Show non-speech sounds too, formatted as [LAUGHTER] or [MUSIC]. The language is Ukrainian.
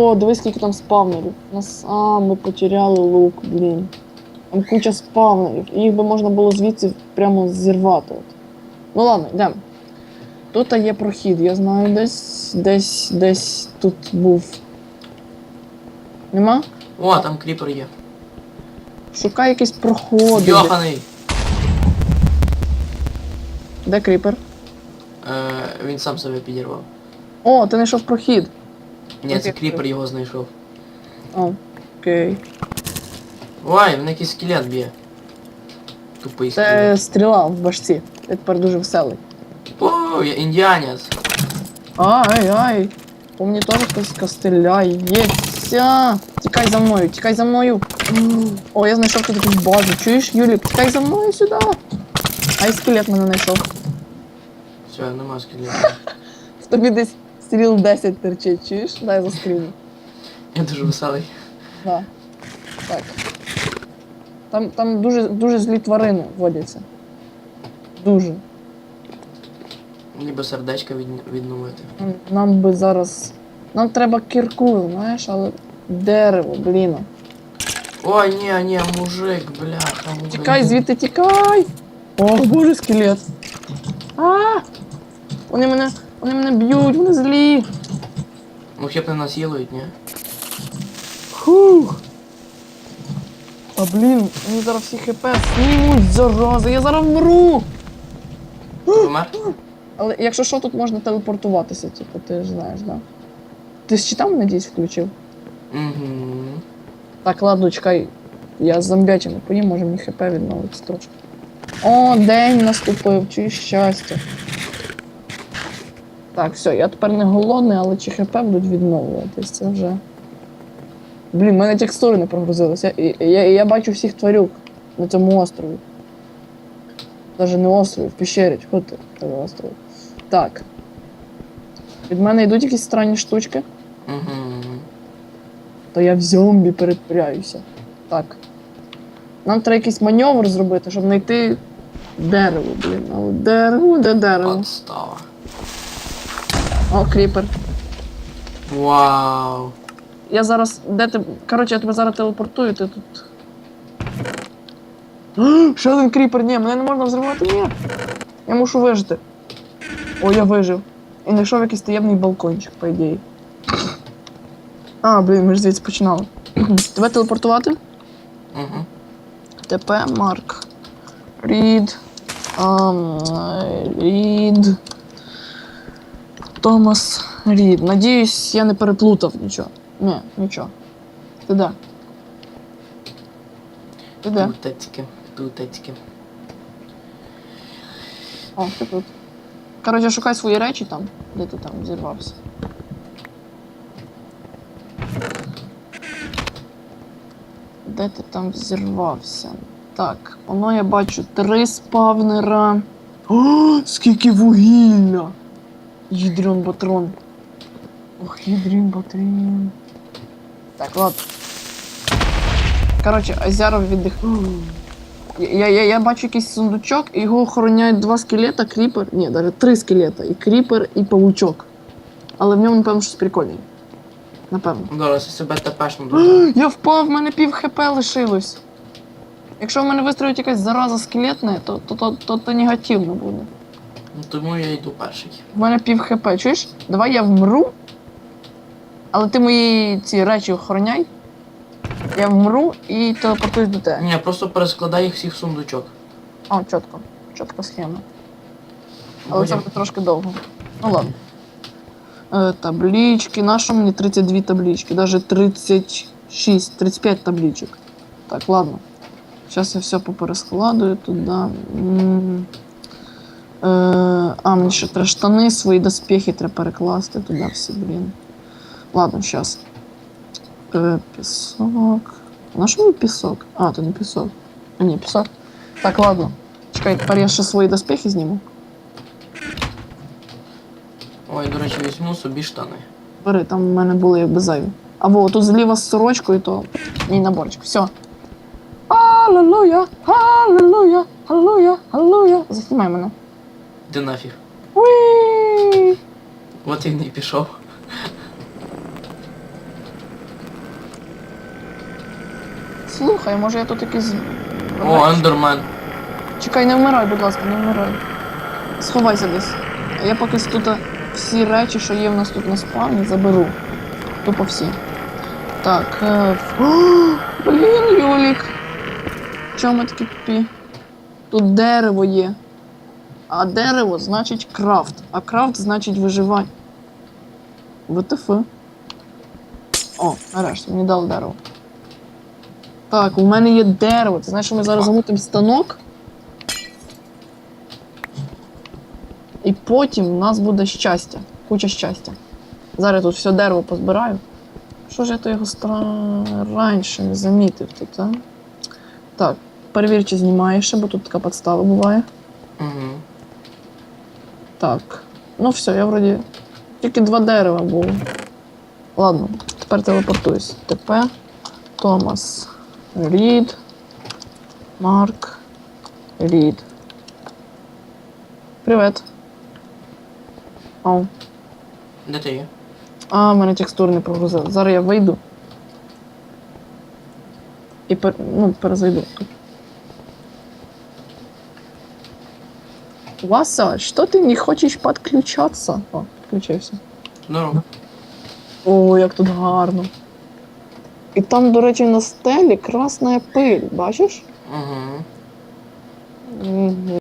О, дивись, скільки там спавнерів. Нас. А, ми потеряли лук, блін. Там куча спавнерів. І їх би можна було звідси прямо зірвати. От. Ну ладно, йдемо. Тут є прохід, я знаю, десь, десь, десь тут був. Нема? О, там кріпер є. Шукай якісь проходи. Йоханий! Де кріпер? Е, він сам себе підірвав. О, ти знайшов прохід. Ні, це кріпер його знайшов. О, окей. Ой, мене якийсь скелет б'є. Тупий Це скелет. стріла в башці. Я тепер дуже веселий. О, я індіанець. Ай, ай. По мені теж хтось костеляє. Єся! Тікай за мною, тікай за мною. О, я знайшов тут якусь базу. Чуєш, Юлік, тікай за мною сюди. Ай, скелет мене знайшов. Все, нема скелета. [LAUGHS] Тобі десь стріл 10 терчить, чуєш? Дай заскріню. Я дуже веселий. Да. Так. Там, там дуже, дуже злі тварини водяться. Дуже. Ніби сердечко від... відновити. Нам- Нам би зараз. Нам треба кірку, знаєш, але дерево, блін. Ой, ні, ні, мужик, бляха, мужик. Тікай звідти, тікай! О, боже, скелет. А! Вони мене. Вони мене б'ють, вони злі. Ну хіп не насілують, ні? Фух. А блін, мені зараз всі хп знімуть, зарази, я зараз вмру. Помер? Але якщо що, тут можна телепортуватися, типу, ти ж знаєш, да? Ти ж читав, надіюсь, включив? Угу. Так, ладно, чекай. Я з зомбятами поїм, може мені хп відновиться трошки. О, день наступив, чи щастя. Так, все, я тепер не голодний, але чи хп будуть відновлюватись, це вже. Блін, в мене текстури не прогрузилися. Я, я, я бачу всіх тварюк на цьому острові. Навіть не острові, в пещері, чого ти тебе остров. Так. Від мене йдуть якісь странні штучки, Угу. то я в зомбі перетворяюся. Так. Нам треба якийсь маневр зробити, щоб знайти дерево, блін. Але дерево, де дерево? Подстава. О, кріпер. Вау. Я зараз. Де ти. Коротше, я тебе зараз телепортую, ти тут. [GASPS] Ще один кріпер, ні, мене не можна взривати, ні. Я мушу вижити. О, я вижив. І знайшов якийсь таємний балкончик, по ідеї. А, блін, ми ж звідси починали. [CLEARS THROAT] Тебе телепортувати? Угу. ТП Марк. Рід. Рід. Томас Рід. Надіюсь, я не переплутав нічого. Ні, нічого. Ти де? Ти де? Тутецьке, тутецьке. О, ти тут. Коротше, шукай свої речі там, де ти там зірвався. Де ти там зірвався? Так, воно я бачу три спавнера. О, [GASPS] скільки вугілля! Їдрон батрон. Ох, їдрін батрін. Так, ладно. Коротше, Азяров віддих. Я, я, я бачу якийсь сундучок, і його охороняють два скелета, кріпер. Ні, навіть три скелета. І кріпер, і павучок. Але в ньому, напевно, щось прикольне. Напевно. Зараз я себе тепешну дуже. [GASPS] Я впав, в мене пів хп лишилось. Якщо в мене вистрілить якась зараза скелетна, то, то, то, то, то негативно буде. Ну, Тому я йду перший. В мене пів хп. Чуєш? Давай я вмру. Але ти мої ці речі охороняй. Я вмру і телепортуюсь до тебе. Ні, просто перескладай їх всіх в сундучок. О, чітко. Чітка схема. Але це буде трошки довго. Ну ладно. Е, таблички. Нащо мені 32 таблички? Даже 36, 35 табличок. Так, ладно. Зараз я все поперескладую туди. Е, а, мені ще треба штани, свої доспехи треба перекласти туди всі, блін. Ладно, зараз. Е, пісок. На що мені пісок? А, то не пісок. А, ні, пісок. Так, ладно. Чекай, тепер я ще свої доспехи зніму. Ой, до речі, візьму собі штани. Бери, там в мене були якби зайві. Або тут зліва з сорочкою, то мій наборчик. Все. Аллилуйя! Аллилуйя! Аллилуйя! Аллилуйя! Заснімай мене. Де нафіг? От він і пішов. Слухай, може я тут якийсь... О, ендермен. Чекай, не вмирай, будь ласка, не вмирай. Сховайся десь. А я поки тут всі речі, що є в нас тут на спавні, заберу. Тупо всі. Так. Е, О, Блін, Юлік. Чому ми такі тупі? Тут дерево є. А дерево значить крафт. А крафт значить виживання. ВТФ. О, нарешті, мені дали дерево. Так, у мене є дерево. Ти знаєш, що ми зараз замутимо станок? І потім у нас буде щастя. Куча щастя. Зараз я тут все дерево позбираю. Що ж я то його стра- раніше не замітив тут, а? Так, перевір, чи знімає ще, бо тут така подстава буває. Угу. Так. Ну все, я вроді. Тільки два дерева було. Ладно, тепер телепортуюсь. ТП. Томас. Рід. Марк. Рід. Привет. Ау. Де ти є? А, в мене текстур не прогрузили. Зараз я вийду. І пер... ну, перезайду. Васа, что ты не хочешь подключаться? О, підключився. Здорово. О, як тут гарно. І там, до речі, на стелі красна пиль, бачиш? Угу. Мгм.